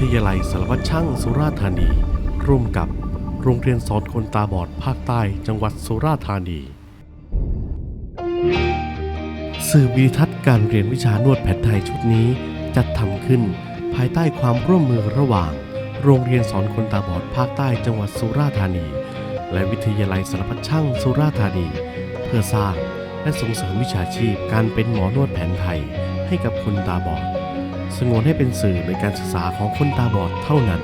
ทยาลัยสารวัตรช่างสุราษฎร์ธานี ร่วมกับโรงเรียนสอนคนตาบอดภาคใต้จังหวัดสุราษฎร์ธานี สื่อวิดิทัศน์การเรียนวิชานวดแผนไทยชุดนี้จัดทำขึ้นภายใต้ความร่วมมือระหว่าง โรงเรียนสอนคนตาบอดภาคใต้จังหวัดสุราษฎร์ธานี และวิทยาลัยสารพัดช่างสุราษฎร์ธานี เพื่อสร้างและส่งเสริมวิชาชีพการเป็นหมอนวดแผนไทยให้กับคนตาบอด สงวนให้เป็นสื่อในการศึกษาของคนตาบอดเท่านั้น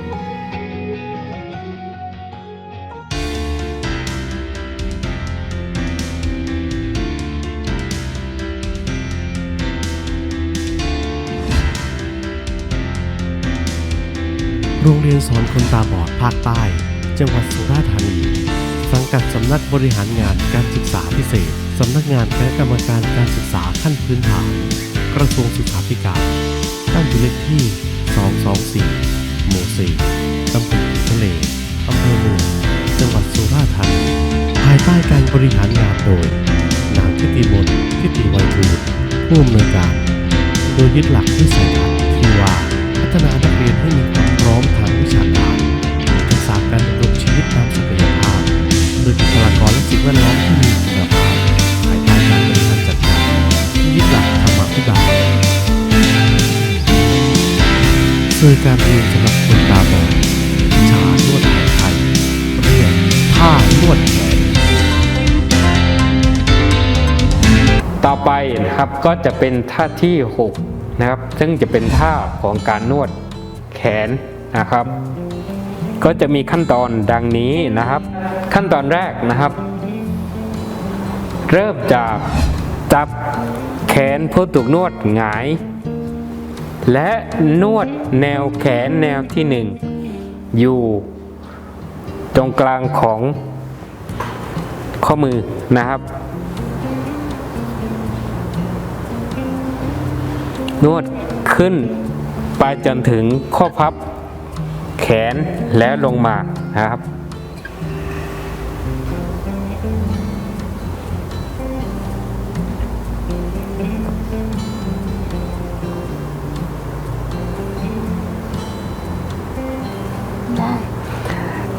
โรงเรียนสอนคนตาบอดภาคใต้ จังหวัดสุราษฎร์ธานีสังกัดสำนักบริหารงานการศึกษาพิเศษ สำนักงานคณะกรรมการการศึกษาขั้นพื้นฐาน กระทรวงศึกษาธิการานอยู่เลขที่ 224 หมู่ 4 ตำบลทะเล อำเภอเมือง จังหวัดสุราษฎร์ธานี ภายใต้การบริหารงานโดย นางทิติมนทิติไวยทูผู้อำนวยการ โดยยึดหลักที่สำคัญที่ว่าพัฒนา การเรียนสำหรับคนตาบอดชานวดไทยเรียกท่านวดแขนต่อไปนะครับก็จะเป็นท่าที่ 6 นะครับ ซึ่งจะเป็นท่าของการนวดแขนนะครับ ก็จะมีขั้นตอนดังนี้นะครับ ขั้นตอนแรกนะครับ เริ่มจากจับแขนผู้ถูกนวดหงาย และนวดแนวแขนแนวที่หนึ่งอยู่ตรงกลางของข้อมือนะครับ นวดขึ้นไปจนถึงข้อพับแขนแล้วลงมานะครับ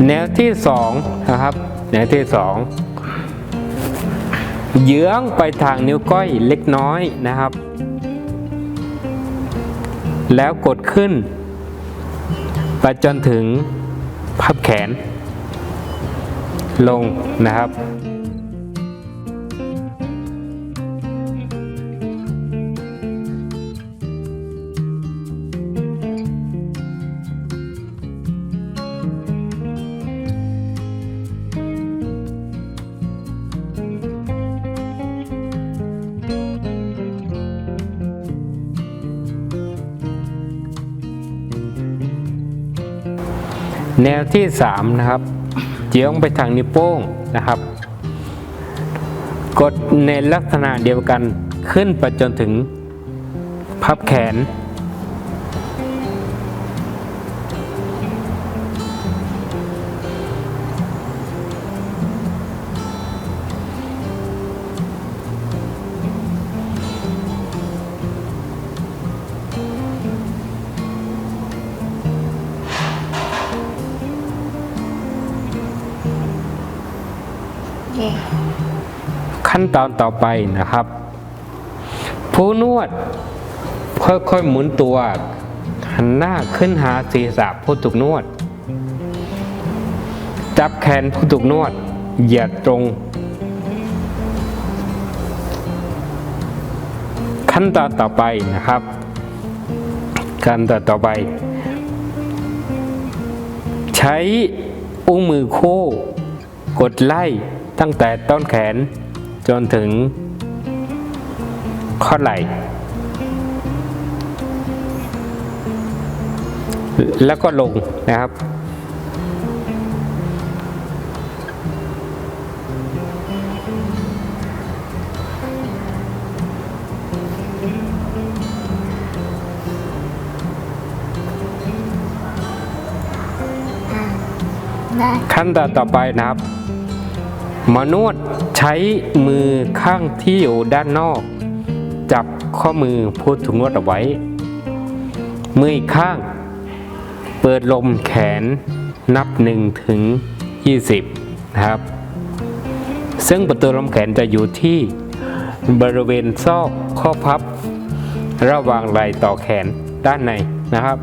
แนวที่สองนะครับแนวที่สองเยื้องไปทางนิ้วก้อยเล็กน้อยนะครับ แล้วกดขึ้น ไปจนถึงพับแขน ลงนะครับ แนวที่3นะครับเจียงไปทางนิ้วโป้งนะครับ กดในลักษณะเดียวกันขึ้นไปจนถึงพับแขน ตอนต่อไปนะครับ ผู้นวดค่อยๆหมุนตัว หันหน้าขึ้นหาศีรษะผู้ถูกนวด จับแขนผู้ถูกนวด เหยียดตรง ขั้นตอนต่อไปนะครับขั้นตอนต่อไป ใช้อุ้งมือคู่ กดไล่ตั้งแต่ต้นแขน จนถึงข้อไหล่ แล้วก็ลงนะครับได้ขั้นตอนต่อไปนะครับ หมอนวดใช้มือข้างที่อยู่ด้านนอก จับข้อมือผู้ถูกนวดเอาไว้ มืออีกข้าง เปิดลมแขนนับ1ถึง20 นะครับ ซึ่งประตูลมแขนจะอยู่ที่บริเวณซอกข้อพับ ระหว่างไหล่ต่อแขนด้านในนะครับ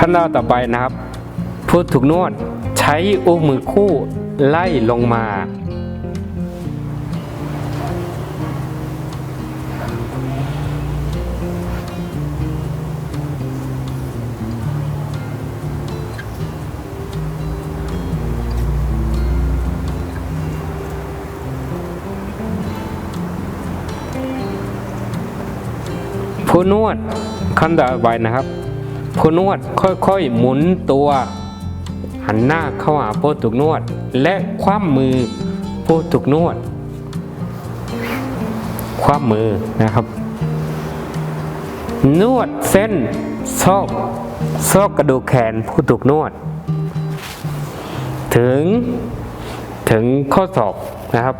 ขั้นตอนต่อไปนะครับ ผู้ถูกนวดใช้อุ้งมือคู่ไล่ลงมาผู้นวดขั้นต่อไปนะครับ ผู้นวดค่อยๆ หมุนตัว หันหน้าเข้าหาผู้ถูกนวด และคว่ำมือผู้ถูกนวด คว่ำมือนะครับ นวดเส้นซอกซอกกระดูกแขนผู้ถูกนวด ถึงถึงข้อศอกนะครับ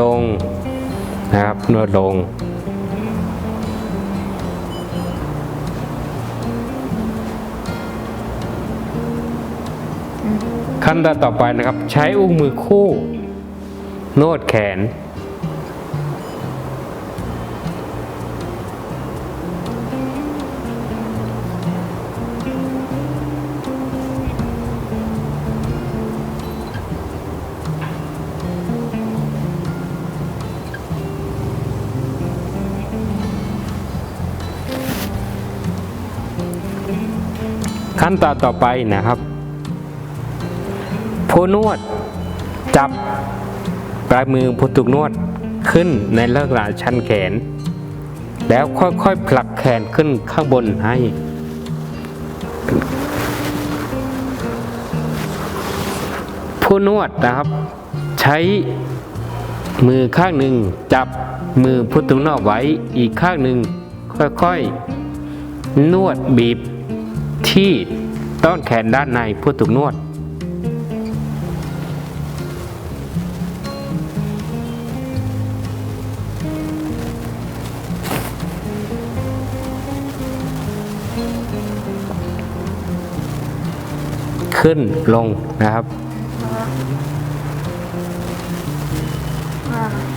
ลงนะครับนวดลง ขั้นตอนต่อไปนะครับ ใช้อุ้งมือคู่ นวดแขน นตอนต่อไปนะครับ ผู้นวดจับปลายมือผู้ถูกนวดขึ้นในลักษณะชันแขน แล้วค่อยๆผลักแขนขึ้นข้างบนให้ ผู้นวดนะครับ ใช้มือข้างหนึ่งจับมือผู้ถูกนวดไว้อีกข้างหนึ่งค่อยๆ นวดบีบที่ ต้นแขนด้านในผู้ถูกนวด ขึ้นลงนะครับ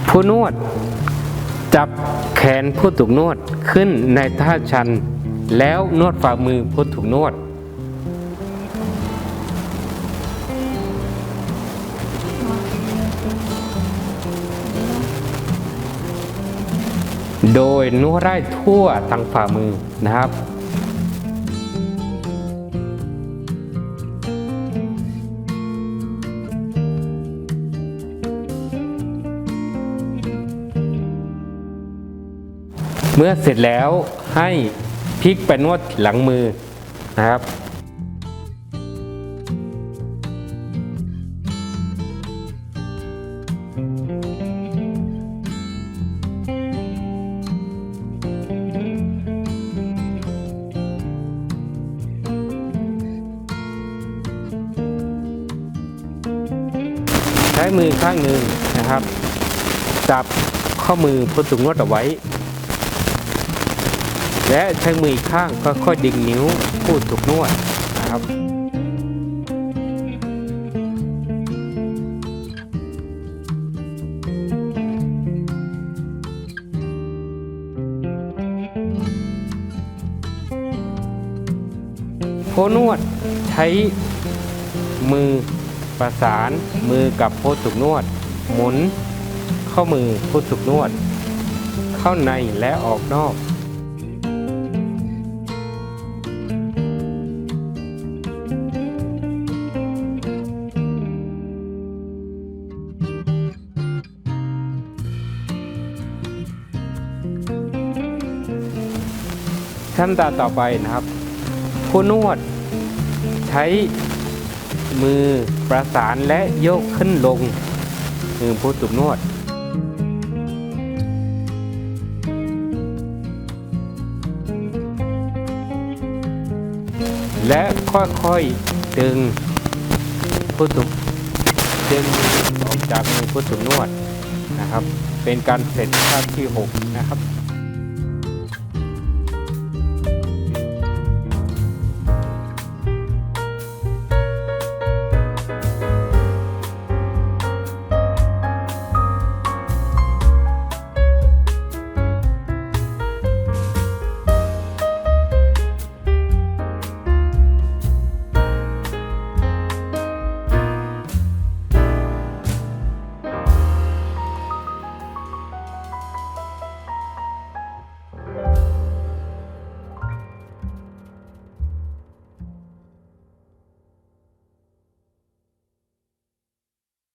ผู้นวด จับแขนผู้ถูกนวดขึ้นในท่าชัน แล้วนวดฝ่ามือผู้ถูกนวด โดยนวดได้ทั่วทั้งฝ่ามือนะครับเมื่อเสร็จแล้วให้พลิกไปนวดหลังมือนะครับ ช้มือข้างหนึ่งนะครับ จับข้อมือผู้ถูกนวดเอาไว้ และใช้มืออีกข้างค่อยๆดึงนิ้วผู้ถูกนวดนะครับผู้นวดใช้มือ ประสานมือกับผู้ถูกนวด หมุน เข้อมือผู้ถูกนวด เข้าในและออกนอก ขั้นตอนต่อไปนะครับ ผู้นวดใช้ มือประสานและโยกขึ้นลงมือผู้ถูกนวด และค่อยๆดึงผู้ถูกดึงออกจากมือผู้ถูกนวดนะครับ เป็นการเสร็จท่าที่ 6 นะครับ